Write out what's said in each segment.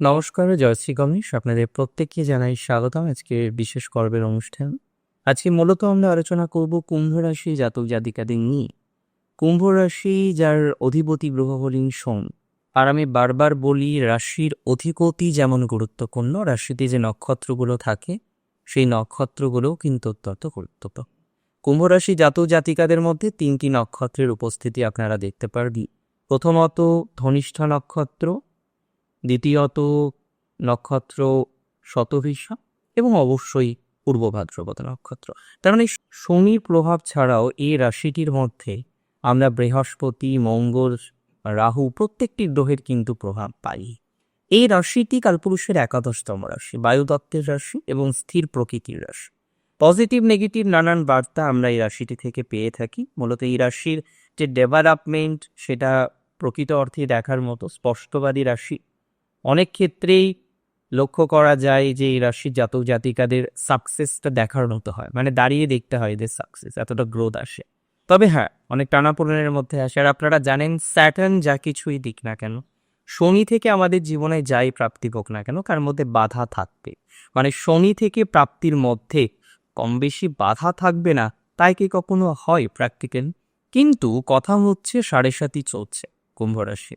নমস্কার জয়শ্রী গণেশ। আপনাদের প্রত্যেককে জানাই স্বাগতম আজকে বিশেষ পর্বের অনুষ্ঠান। আজকে মূলত আমরা আলোচনা করব কুম্ভ রাশি জাতক জাতিকাদের নিয়ে। কুম্ভ রাশি যার অধিপতি গ্রহ হলেন সোম আর আমি বারবার বলি, রাশির অধিপতি যেমন গুরুত্বপূর্ণ, রাশিতে যে নক্ষত্রগুলো থাকে, সেই নক্ষত্রগুলোও কিন্তু অত্যন্ত গুরুত্বপূর্ণ। কুম্ভ রাশি জাতক জাতিকাদের মধ্যে তিনটি নক্ষত্রের উপস্থিতি আপনারা দেখতে পারবি প্রথমত, ধনিষ্ঠা নক্ষত্র দ্বিতীয়ত নক্ষত্র শতভিষা এবং অবশ্যই পূর্ব ভাদ্রপদ নক্ষত্র। তার মানে শনির প্রভাব ছাড়াও এই রাশিটির মধ্যে আমরা বৃহস্পতি, মঙ্গল, রাহু প্রত্যেকটি গ্রহের কিন্তু প্রভাব পাই। এই রাশিটি কালপুরুষের একাদশতম রাশি বায়ুতত্ত্বের রাশি এবং স্থির প্রকৃতির রাশি। পজিটিভ, নেগেটিভ নানান বার্তা আমরা এই রাশিটি থেকে পেয়ে থাকি। মূলত এই রাশির যে ডেভেলপমেন্ট সেটা প্রকৃত অর্থে দেখার মতো স্পষ্টবাদী রাশি অনেক ক্ষেত্রেই লক্ষ্য করা যায় যে এই রাশির জাতক জাতিকাদের সাকসেসটা দেখার মতো হয়। মানে দাঁড়িয়ে দেখতে হয় এদের সাকসেস এতটা গ্রোথ আসে। তবে হ্যাঁ অনেক টানাপোড়েনের মধ্যে আসে। আর আপনারা জানেন স্যাটার্ন যা কিছুই দিক না কেন, শনি থেকে আমাদের জীবনে যাই প্রাপ্তি হোক না কেন, তার মধ্যে বাধা থাকবে। মানে শনি থেকে প্রাপ্তির মধ্যে কম বেশি বাধা থাকবে না, তাই কি কখনো হয় প্র্যাকটিক্যাল কিন্তু কথা হচ্ছে সাড়ে সাতই চলছে, কুম্ভ রাশি।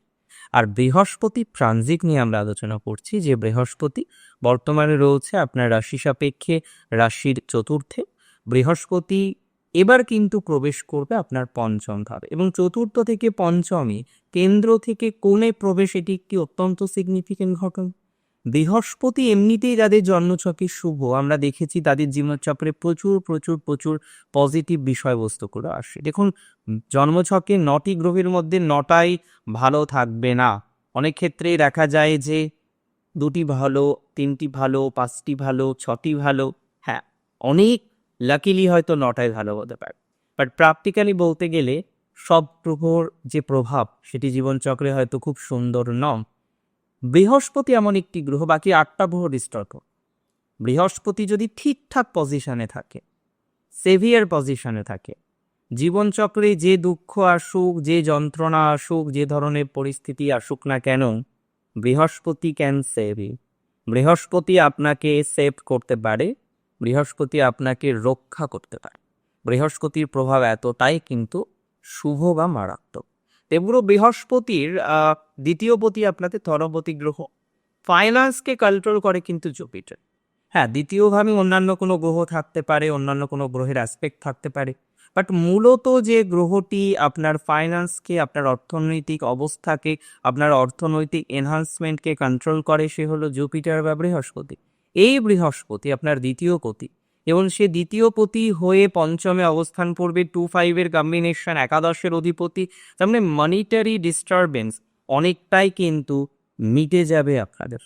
আর বৃহস্পতি ট্রানজিট নিয়ে আমরা আলোচনা করছি, যে বৃহস্পতি বর্তমানে রয়েছে আপনার রাশি সাপেক্ষে রাশির চতুর্থে। বৃহস্পতি এবার কিন্তু প্রবেশ করবে আপনার পঞ্চম ভাবে এবং চতুর্থ থেকে পঞ্চমে, কেন্দ্র থেকে কোণে প্রবেশ, এটি একটি অত্যন্ত সিগনিফিকেন্ট ঘটনা। বৃহস্পতি এমনিতেই যাদের জন্মছকে শুভ। আমরা দেখেছি তাদের জীবনচক্রে প্রচুর প্রচুর প্রচুর পজিটিভ বিষয়বস্তুগুলো আসে দেখুন, জন্মছকে নটি গ্রহের মধ্যে নটাই ভালো থাকবে না। অনেক ক্ষেত্রেই দেখা যায় যে দুটি ভালো, তিনটি ভালো, পাঁচটি ভালো, ছটি ভালো হ্যাঁ অনেক লাকিলি হয়তো নটায় ভালো হতে পারে। বাট প্র্যাকটিক্যালি বলতে গেলে সব গ্রহর যে প্রভাব, সেটি জীবনচক্রে হয়তো খুব সুন্দর নয়। বৃহস্পতি এমন একটি গ্রহ বাকি আটটা গ্রহ ডিস্টার্ব বৃহস্পতি যদি ঠিকঠাক পজিশনে থাকে, সেভিয়ার পজিশনে থাকে, জীবনচক্রে যে দুঃখ আসুক, যে যন্ত্রণা আসুক, যে ধরনের পরিস্থিতি আসুক না কেন, বৃহস্পতি ক্যান সেভ ইউ বৃহস্পতি আপনাকে সেভ করতে পারে, বৃহস্পতি আপনাকে রক্ষা করতে পারে। বৃহস্পতির প্রভাব এতটাই কিন্তু শুভ বা মারাত্মক। তেমনি বৃহস্পতির দ্বিতীয় পতি আপনাদের ধনপতি গ্রহ। ফাইন্যান্সকে কন্ট্রোল করে কিন্তু জুপিটার হ্যাঁ দ্বিতীয়ভাবে অন্যান্য কোনো গ্রহ থাকতে পারে, অন্যান্য কোনো গ্রহের অ্যাসপেক্ট থাকতে পারে। বাট মূলত যে গ্রহটি আপনার ফাইন্যান্সকে আপনার অর্থনৈতিক অবস্থাকে, আপনার অর্থনৈতিক এনহান্সমেন্টকে কন্ট্রোল করে, সে হলো জুপিটার বা বৃহস্পতি। এই বৃহস্পতি আপনার দ্বিতীয় পতি। এবং সে দ্বিতীয় পতি হয়ে পঞ্চমে অবস্থান করবে টু ফাইভের কম্বিনেশন একাদশের অধিপতি। তার মানে মনিটারি ডিস্টারবেন্স অনেকটাই কিন্তু মিটে যাবে আপনাদের।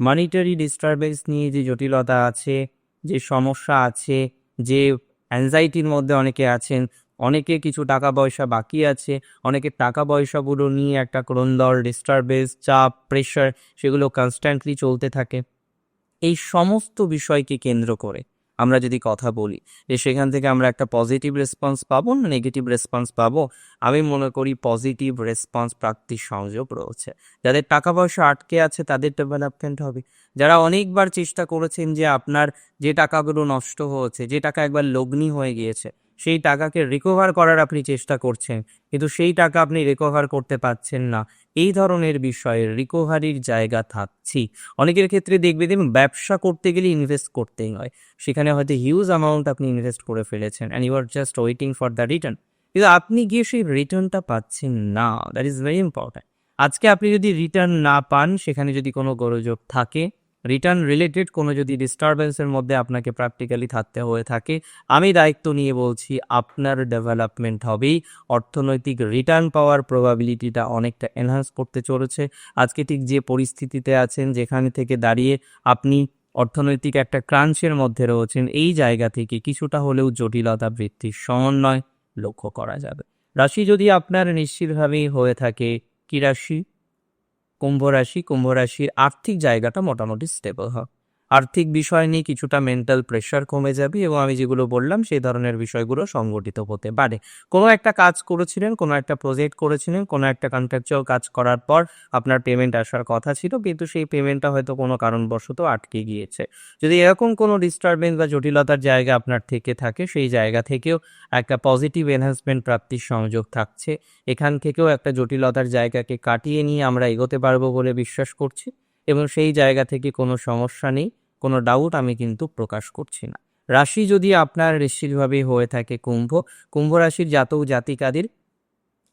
মনিটারি ডিস্টারবেন্স নিয়ে যে জটিলতা আছে, যে সমস্যা আছে, যে অ্যাংজাইটির মধ্যে অনেকে আছেন, অনেকে কিছু টাকা পয়সা বাকি আছে, অনেকে টাকা পয়সাগুলো নিয়ে একটা ক্রন্দল ডিস্টারবেন্স চাপ প্রেশার সেগুলো কনস্ট্যান্টলি চলতে থাকে। এই সমস্ত বিষয়কে কেন্দ্র করে আমরা যদি কথা বলি, যে সেখান থেকে আমরা একটা পজিটিভ রেসপন্স পাবো না নেগেটিভ রেসপন্স পাবো, আমি মনে করি পজিটিভ রেসপন্স প্রাপ্তির সংযোগ রয়েছে। যাদের টাকা পয়সা আটকে আছে, তাদের ডেভেলপমেন্ট হবে। যারা অনেকবার চেষ্টা করেছেন যে আপনার যে টাকাগুলো নষ্ট হয়েছে, যে টাকা একবার লগ্নি হয়ে গিয়েছে, সেই টাকাকে রিকভার করার আপনি চেষ্টা করছেন, কিন্তু সেই টাকা আপনি রিকভার করতে পারছেন না। এই ধরনের বিষয়ে রিকভারির জায়গা থাকছি। অনেকের ক্ষেত্রে দেখবে দেখুন ব্যবসা করতে গেলে ইনভেস্ট করতেই হয়। সেখানে হয়তো হিউজ অ্যামাউন্ট আপনি ইনভেস্ট করে ফেলেছেন and you are just waiting for the return কিন্তু আপনি গিয়ে সেই রিটার্নটা পাচ্ছেন না। দ্যাট ইজ ভেরি ইম্পর্ট্যান্ট আজকে আপনি যদি রিটার্ন না পান, সেখানে যদি কোনো গোলযোগ থাকে রিটার্ন রিলেটেড কোনো যদি ডিস্টারবেন্সের মধ্যে আপনাকে প্র্যাকটিক্যালি থাকতে হয়ে থাকে, আমি দায়িত্ব নিয়ে বলছি আপনার ডেভেলপমেন্ট হবেই। অর্থনৈতিক রিটার্ন পাওয়ার প্রবাবিলিটিটা অনেকটা এনহান্স করতে চলেছে। আজকে ঠিক যে পরিস্থিতিতে আছেন, যেখানে থেকে দাঁড়িয়ে আপনি অর্থনৈতিক একটা ক্রাঞ্চের মধ্যে রয়েছেন, এই জায়গা থেকে কিছুটা হলেও জটিলতা বৃদ্ধির সমন্বয় লক্ষ্য করা যাবে। রাশি যদি আপনার নিশ্চিতভাবেই হয়ে থাকে, কি রাশি? কুম্ভ রাশি কুম্ভ রাশির আর্থিক জায়গাটা মোটামুটি স্টেবল হয়। আর্থিক বিষয় নিয়ে কিছুটা মেন্টাল প্রেশার কমে যাবে এবং আমি যেগুলো বললাম সেই ধরনের বিষয়গুলো সংগঠিত হতে পারে। কোনো একটা কাজ করেছিলেন, কোনো একটা প্রজেক্ট করেছিলেন, কোনো একটা কন্ট্রাকচুয়াল কাজ করার পর আপনার পেমেন্ট আসার কথা ছিল, কিন্তু সেই পেমেন্টটা হয়তো কোনো কারণবশত আটকে গিয়েছে। যদি এরকম কোনো ডিস্টারবেন্স বা জটিলতার জায়গা আপনার থেকে থাকে, সেই জায়গা থেকেও একটা পজিটিভ এনহান্সমেন্ট প্রাপ্তির সংযোগ থাকছে। এখান থেকেও একটা জটিলতার জায়গাকে কাটিয়ে নিয়ে আমরা এগোতে পারব বলে বিশ্বাস করছি এবং সেই জায়গা থেকে কোনো সমস্যা নেই। কোনো ডাউট আমি কিন্তু প্রকাশ করছি না। রাশি যদি আপনার নিশ্চিতভাবে হয়ে থাকে কুম্ভ কুম্ভ রাশির জাতক জাতিকাদের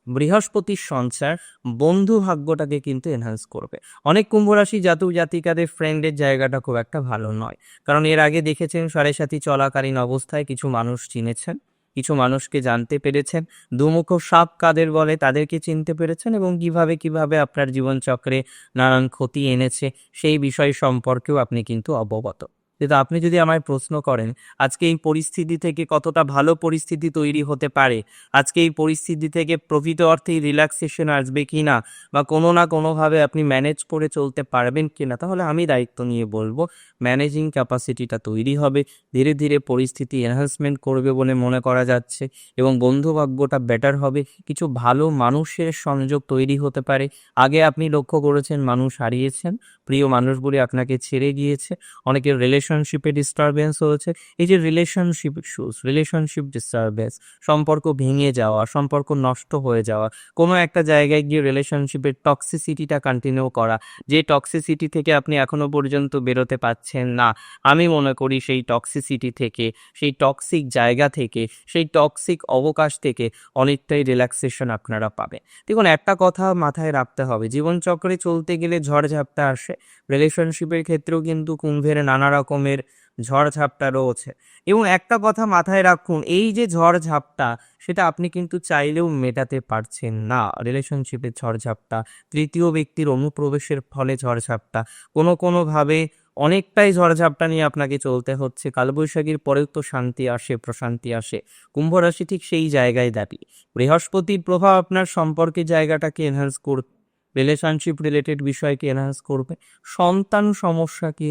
বৃহস্পতির সঞ্চার বন্ধু ভাগ্যটাকে কিন্তু এনহান্স করবে। অনেক কুম্ভ রাশি জাতক জাতিকাদের ফ্রেন্ডের জায়গাটা খুব একটা ভালো নয়। কারণ এর আগে দেখেছেন সাড়ে সাথী চলাকালীন অবস্থায় কিছু মানুষ চিনেছেন। কিছু মানুষকে জানতে পেরেছেন। দুমুখ সাপ কাদের বলে তাদেরকে চিনতে পেরেছেন এবং কীভাবে কীভাবে আপনার জীবনচক্রে নানান ক্ষতি এনেছে সেই বিষয় সম্পর্কেও আপনি কিন্তু অবগত। কিন্তু আপনি যদি আমায় প্রশ্ন করেন, আজকে এই পরিস্থিতি থেকে কতটা ভালো পরিস্থিতি তৈরি হতে পারে? আজকে এই পরিস্থিতি থেকে প্রকৃত অর্থেই রিল্যাক্সেশন আসবে কি না বা কোনো না কোনোভাবে আপনি ম্যানেজ করে চলতে পারবেন কি না তাহলে আমি দায়িত্ব নিয়ে বলব ম্যানেজিং ক্যাপাসিটিটা তৈরি হবে, ধীরে ধীরে পরিস্থিতি এনহান্সমেন্ট করবে বলে মনে করা যাচ্ছে এবং বন্ধুভাগ্যটা বেটার হবে। কিছু ভালো মানুষের সংযোগ তৈরি হতে পারে। আগে আপনি লক্ষ্য করেছেন মানুষ হারিয়েছেন প্রিয় মানুষগুলি আপনাকে ছেড়ে গিয়েছে। অনেকের রিলেশনশিপে ডিস্টারবেন্স হয়েছে। এই যে রিলেশনশিপ ইস্যুস রিলেশনশিপ ডিস্টারবেন্স সম্পর্ক ভেঙে যাওয়া, সম্পর্ক নষ্ট হয়ে যাওয়া, কোনো একটা জায়গায় গিয়ে রিলেশনশিপের টক্সিসিটিটা কন্টিনিউ করা, যে টক্সিসিটি থেকে আপনি এখনও পর্যন্ত বেরোতে পাচ্ছেন না, আমি মনে করি সেই টক্সিসিটি থেকে, সেই টক্সিক জায়গা থেকে, সেই টক্সিক অবকাশ থেকে অনেকটাই রিল্যাক্সেশন আপনারা পাবেন। দেখুন, একটা কথা মাথায় রাখতে হবে, জীবনচক্রে চলতে গেলে ঝড়ঝাপটা আসে রিলেশনশিপের ক্ষেত্রেও কিন্তু কুম্ভের নানা রকমের ঝড়ঝাপটা রয়েছে। এবং একটা কথা মাথায় রাখুন, এই যে ঝড়ঝাপটা, সেটা আপনি কিন্তু চাইলেও মেটাতে পারছেন না। রিলেশনশিপের ঝড়ঝাপটা, তৃতীয় ব্যক্তির অনুপ্রবেশের ফলে ঝড়ঝাপটা, কোনো কোনোভাবে অনেকটাই ঝড়ঝাপটা নিয়ে আপনাকে চলতে হচ্ছে। কালবৈশাখীর পরেও তো শান্তি আসে, প্রশান্তি আসে। কুম্ভ রাশি ঠিক সেই জায়গায় দাবি। বৃহস্পতির প্রভাব আপনার সম্পর্কে জায়গাটাকে এনহান্স করবে রিলেশনশিপ রিলেটেড বিষয়কে এনহান্স করবে, সন্তান সমস্যাকে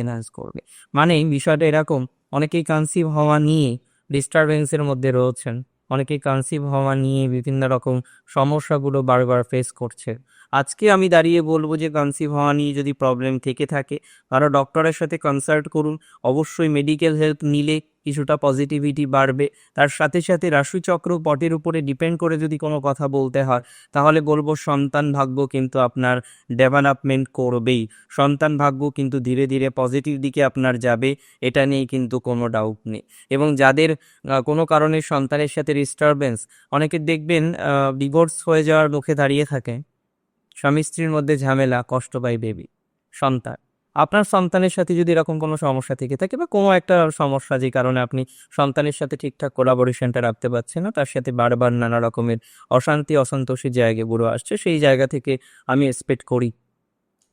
এনহান্স করবে। মানে বিষয়টা এরকম, অনেকেই কনসিভ হওয়া নিয়ে ডিস্টারবেন্সের মধ্যে রয়েছেন, অনেকেই কনসিভ হওয়া নিয়ে বিভিন্ন রকম সমস্যাগুলো বারবার ফেস করছে। আজকে আমি দাঁড়িয়ে বলব যে কনসিভ হওয়া নিয়ে যদি প্রবলেম থেকে থাকে তারা ডক্টরের সাথে কনসাল্ট করুন, অবশ্যই মেডিকেল হেল্প নিলে কিছুটা পজিটিভিটি বাড়বে। তার সাথে সাথে রাশিচক্র পটের উপরে ডিপেন্ড করে যদি কোনো কথা বলতে হয়, তাহলে বলব সন্তান ভাগ্য কিন্তু আপনার ডেভেলপমেন্ট করবেই। সন্তান ভাগ্য কিন্তু ধীরে ধীরে পজিটিভ দিকে আপনার যাবে, এটা নিয়ে কিন্তু কোনো ডাউট নেই। এবং যাদের কোনো কারণে সন্তানের সাথে ডিস্টারবেন্স অনেকে দেখবেন ডিভোর্স হয়ে যাওয়ার মুখে দাঁড়িয়ে থাকে। স্বামী স্ত্রীর মধ্যে ঝামেলা, কষ্ট পাই বেবি সন্তান। আপনার সন্তানের সাথে যদি এরকম কোনো সমস্যা থেকে থাকে বা কোনো একটা সমস্যা যে কারণে আপনি সন্তানের সাথে ঠিকঠাক কোলাবোরেশনটা রাখতে পারছেন না, তার সাথে বারবার নানা রকমের অশান্তি, অসন্তোষের জায়গাগুলো আসছে, সেই জায়গা থেকে আমি এক্সপেক্ট করি।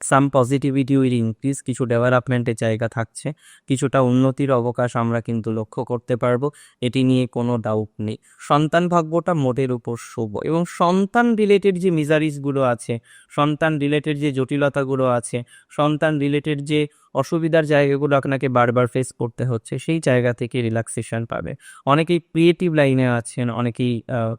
সাম পজিটিভিটি উইল ইনক্রিজ কিছু ডেভেলপমেন্টের জায়গা থাকছে, কিছুটা উন্নতির অবকাশ আমরা কিন্তু লক্ষ্য করতে পারব, এটি নিয়ে কোনো ডাউট নেই। সন্তান ভাগ্যটা মোটের উপর শুভ এবং সন্তান রিলেটেড যে মিজারিসগুলো আছে, সন্তান রিলেটেড যে জটিলতাগুলো আছে, সন্তান রিলেটেড যে অসুবিধার জায়গাগুলো আপনাকে বারবার ফেস করতে হচ্ছে, সেই জায়গা থেকে রিল্যাক্সেশন পাবে। অনেকেই ক্রিয়েটিভ লাইনে আছেন, অনেকেই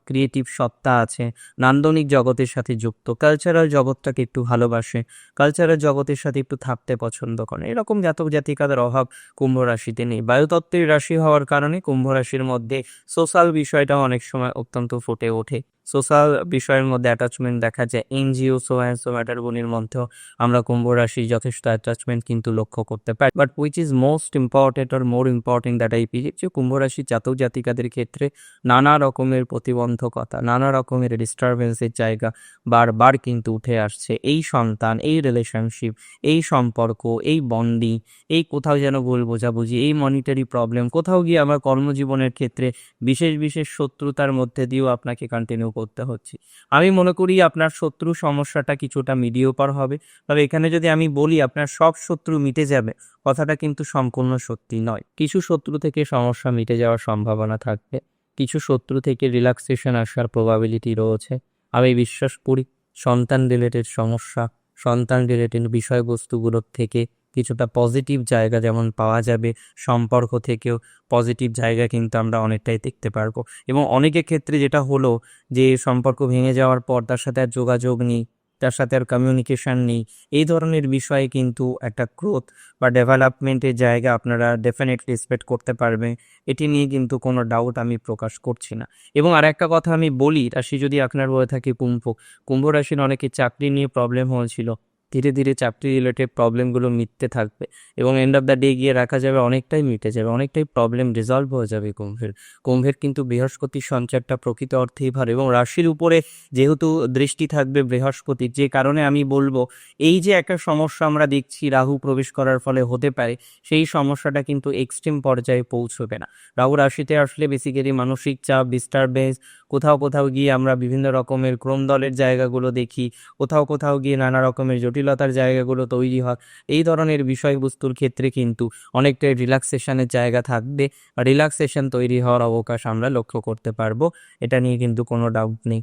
ক্রিয়েটিভ সত্তা আছে নান্দনিক জগতের সাথে যুক্ত কালচারাল জগৎটাকে একটু ভালোবাসে কালচারাল জগতের সাথে একটু থাকতে পছন্দ করে এরকম জাতক জাতিকাদের অভাব কুম্ভ রাশিতে নেই। বায়ুতত্ত্বের রাশি হওয়ার কারণে কুম্ভ রাশির মধ্যে সোশ্যাল বিষয়টাও অনেক সময় অত্যন্ত ফুটে ওঠে। সোশ্যাল বিষয়ের মধ্যে অ্যাটাচমেন্ট দেখা যায়। এনজিও সো অ্যান্ড সো ম্যাটারগুলির মধ্যেও আমরা কুম্ভ রাশি যথেষ্ট অ্যাটাচমেন্ট কিন্তু লক্ষ্য করতে পারি। But which is most important or more important that I believe যে কুম্ভ রাশি জাতক জাতিকাদের ক্ষেত্রে নানা রকমের প্রতিবন্ধকতা, নানা রকমের ডিস্টারবেন্সের জায়গা বারবার কিন্তু উঠে আসছে। এই সন্তান, এই রিলেশনশিপ এই সম্পর্ক, এই বন্ডিং এই কোথাও যেন ভুল বোঝাবুঝি, এই মনিটারি প্রবলেম কোথাও গিয়ে আমার কর্মজীবনের ক্ষেত্রে বিশেষ বিশেষ শত্রুতার মধ্যে দিয়েও আপনাকে কন্টিনিউ করতে হচ্ছে। আমি মনে করি আপনার শত্রু সমস্যাটা কিছুটা মিডিওপার হবে। তবে এখানে যদি আমি বলি আপনার সব শত্রু মিটে যাবে, কথাটা কিন্তু সম্পূর্ণ সত্যি নয়। কিছু শত্রু থেকে সমস্যা মিটে যাওয়ার সম্ভাবনা থাকবে। কিছু শত্রু থেকে রিল্যাক্সেশন আসার প্রবাবিলিটি রয়েছে। আমি বিশ্বাস করি সন্তান রিলেটেড সমস্যা সন্তান রিলেটেড বিষয়বস্তুগুলোর থেকে কিছুটা পজিটিভ জায়গা যেমন পাওয়া যাবে, সম্পর্ক থেকেও পজিটিভ জায়গা কিন্তু আমরা অনেকটাই দেখতে পারব। এবং অনেকের ক্ষেত্রে যেটা হলো যে, সম্পর্ক ভেঙে যাওয়ার পর তার সাথে আর যোগাযোগ নেই, তার সাথে আর কমিউনিকেশন নেই, এই ধরনের বিষয়ে কিন্তু একটা গ্রোথ বা ডেভেলপমেন্টের জায়গা আপনারা ডেফিনেটলি এক্সপেক্ট করতে পারবে এটি নিয়ে কিন্তু কোনো ডাউট আমি প্রকাশ করছি না। এবং আর একটা কথা আমি বলি, রাশি যদি আপনার বলে থাকে কুম্ভ কুম্ভ রাশির অনেকের চাকরি নিয়ে প্রবলেম হয়েছিল। ধীরে ধীরে চাকরি রিলেটেড প্রবলেমগুলো মিটতে থাকবে এবং এন্ড অফ দ্য ডে গিয়ে রাখা যাবে, অনেকটাই মিটে যাবে, অনেকটাই প্রবলেম রিজলভ হয়ে যাবে কুম্ভের। কুম্ভের কিন্তু বৃহস্পতির সঞ্চারটা প্রকৃত অর্থেই ভার এবং রাশির উপরে যেহেতু দৃষ্টি থাকবে বৃহস্পতির, যে কারণে আমি বলব, এই যে একটা সমস্যা আমরা দেখছি রাহু প্রবেশ করার ফলে হতে পারে, সেই সমস্যাটা কিন্তু এক্সট্রিম পর্যায়ে পৌঁছবে না। রাহু রাশিতে আসলে বেসিক্যালি মানসিক চাপ ডিস্টারবেন্স কোথাও কোথাও গিয়ে আমরা বিভিন্ন রকমের ক্রমদলের জায়গাগুলো দেখি, কোথাও কোথাও গিয়ে নানা রকমের জটিলতার জায়গাগুলো তৈরি হয়। এই ধরনের বিষয়বস্তুর ক্ষেত্রে কিন্তু অনেকটাই রিল্যাক্সেশনের জায়গা থাকবে। রিল্যাক্সেশন তৈরি হওয়ার অবকাশ আমরা লক্ষ্য করতে পারব, এটা নিয়ে কিন্তু কোনো ডাউট নেই।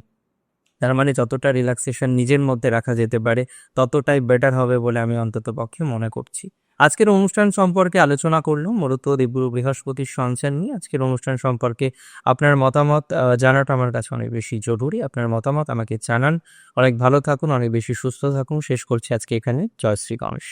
তার মানে যতটা রিল্যাক্সেশন নিজের মধ্যে রাখা যেতে পারে, ততটাই বেটার হবে বলে আমি অন্তত পক্ষে মনে করছি। আজকের অনুষ্ঠান সম্পর্কে আলোচনা করলাম। মূলত দেবগুরু বৃহস্পতির সঞ্চার নিয়ে আজকের অনুষ্ঠান সম্পর্কে আপনার মতামত জানাটা আমার কাছে অনেক বেশি জরুরি। আপনার মতামত আমাকে জানান। অনেক ভালো থাকুন, অনেক বেশি সুস্থ থাকুন। শেষ করছি আজকে এখানে। জয় শ্রী গণেশ।